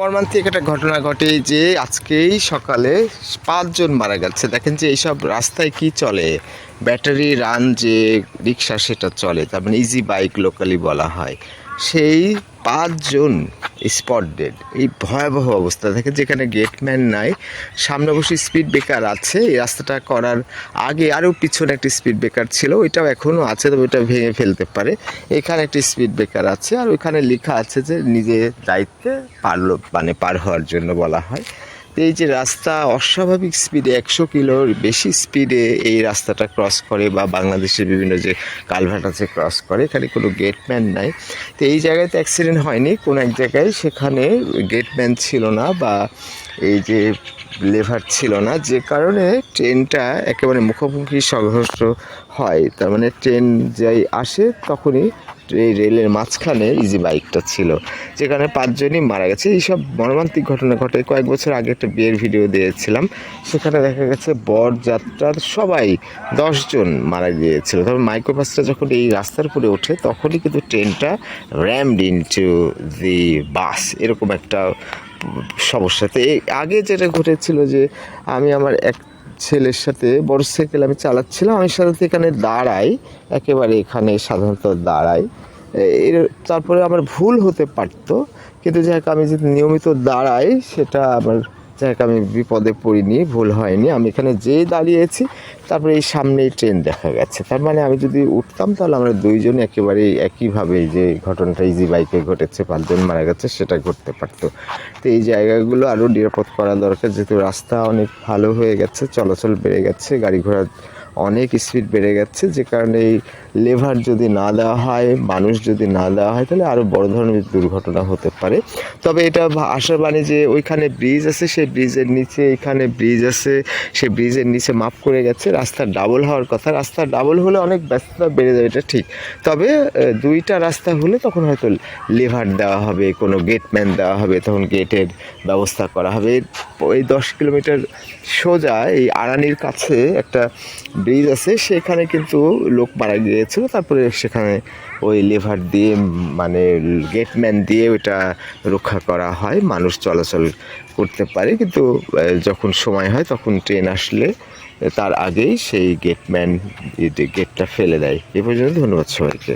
মর্মান্তিক একটা ঘটনা ঘটে যে আজকেই সকালে পাঁচজন মারা গেছে। দেখেন যে এইসব রাস্তায় কি চলে? ব্যাটারি রান যে রিক্সা সেটা চলে, তার মানে ইজি বাইক লোকালি বলা হয়। সেই পাঁচজন স্পট ডেড। এই ভয়াবহ অবস্থা থাকে যেখানে গেটম্যান নাই, সামনে অবশ্যই স্পিড ব্রেকার আছে। এই রাস্তাটা করার আগে আরও পিছনে একটি স্পিড ব্রেকার ছিল, ওইটাও এখনও আছে, তবে ওইটা ভেঙে ফেলতে পারে। এখানে একটি স্পিড ব্রেকার আছে, আর ওইখানে লেখা আছে যে নিজের দায়িত্বে পারল মানে পার হওয়ার জন্য বলা হয়। এই যে রাস্তা অস্বাভাবিক স্পিডে একশো কিলোর বেশি স্পিডে এই রাস্তাটা ক্রস করে বা বাংলাদেশের বিভিন্ন যে কালভার্ট আছে ক্রস করে, এখানে কোনো গেটম্যান নাই। তো এই জায়গায় তো অ্যাক্সিডেন্ট হয়নি, কোনো এক জায়গায় সেখানে গেটম্যান ছিল না বা এই যে লেভার ছিল না, যে কারণে ট্রেনটা একেবারে মুখোমুখি সংঘর্ষ হয়। তার মানে ট্রেন যাই আসে, তখনই এই রেলের মাঝখানে ইজি বাইকটা ছিল, যেখানে পাঁচজনই মারা গেছে। এইসব মর্মান্তিক ঘটনা ঘটে। কয়েক বছর আগে একটা বিয়ের ভিডিও দিয়েছিলাম, সেখানে দেখা গেছে বরযাত্রার সবাই দশজন মারা গিয়েছিল। তবে মাইক্রোবাসটা যখন এই রাস্তার উপরে ওঠে, তখনই কিন্তু ট্রেনটা র্যামড ইনটু দি বাস এরকম একটা সমস্যাতে। আগে যেটা ঘটেছিল যে আমি আমার এক ছেলের সাথে বড় সাইকেল আমি চালাচ্ছিলাম, আমি সাধারণত এখানে দাঁড়াই, একেবারে এখানে সাধারণত দাঁড়াই। এর তারপরে আমার ভুল হতে পারতো, কিন্তু যাই আমি যদি নিয়মিত দাঁড়াই সেটা আমার যাই হোক আমি বিপদে পড়িনি, ভুল হয়নি। আমি এখানে যে দাঁড়িয়েছি, তারপরে এই সামনেই ট্রেন দেখা গেছে। তার মানে আমি যদি উঠতাম, তাহলে আমরা দুইজন একেবারে একইভাবে যে ঘটনাটা ইজি বাইকে ঘটেছে, পাঁচজন মারা গেছে, সেটা ঘটতে পারতো। তো এই জায়গাগুলো আরও নিরাপদ করা দরকার, যেহেতু রাস্তা অনেক ভালো হয়ে গেছে, চলাচল বেড়ে গেছে, গাড়ি ঘোড়া অনেক স্পিড বেড়ে গেছে, যে কারণে এই লেভার যদি না দেওয়া হয়, মানুষ যদি না দেওয়া হয়, তাহলে আরও বড় ধরনের দুর্ঘটনা হতে পারে। তবে এটা আশার বাণী যে ওইখানে ব্রিজ আছে, সেই ব্রিজের নিচে, এখানে ব্রিজ আছে, সেই ব্রিজের নিচে মাপ করে গেছে, রাস্তা ডাবল হওয়ার কথা। রাস্তা ডাবল হলে অনেক ব্যস্ততা বেড়ে যাবে, এটা ঠিক। তবে দুইটা রাস্তা হলে তখন হয়তো লেভার দেওয়া হবে, কোনো গেটম্যান দেওয়া হবে, তখন গেটের ব্যবস্থা করা হবে। এই দশ কিলোমিটার সোজা এই আড়ানির কাছে একটা ব্রিজ আছে, সেখানে কিন্তু লোক মারা গিয়েছিল তারপরে সেখানে ওই লেভার দিয়ে মানে গেটম্যান দিয়ে ওটা রক্ষা করা হয়, মানুষ চলাচল করতে পারে। কিন্তু যখন সময় হয় তখন ট্রেন আসলে তার আগেই সেই গেটম্যান গেটটা ফেলে দেয়। এ পর্যন্ত ধন্যবাদ সবাইকে।